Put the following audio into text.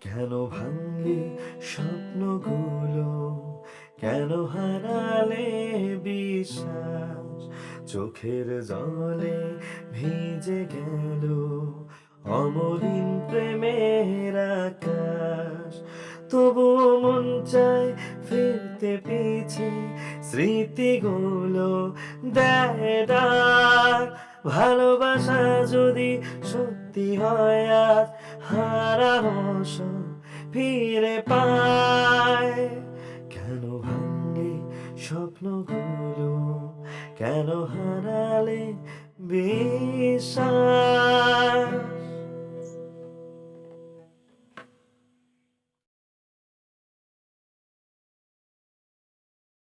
কেন ভাঙলি স্বপ্নগুলো? কেন হারালে বিশ্বাস? চোখের জলে ভিজে গেল অমলিন প্রেমের আকাশ। তবু মন চায় ফিরতে পিছে স্মৃতিগুলো দেয় ভালোবাসা যদি সত্যি হয়, আর হারানো সব ফিরে পায়। কেন ভাঙলে স্বপ্নগুলো? কেন হারালে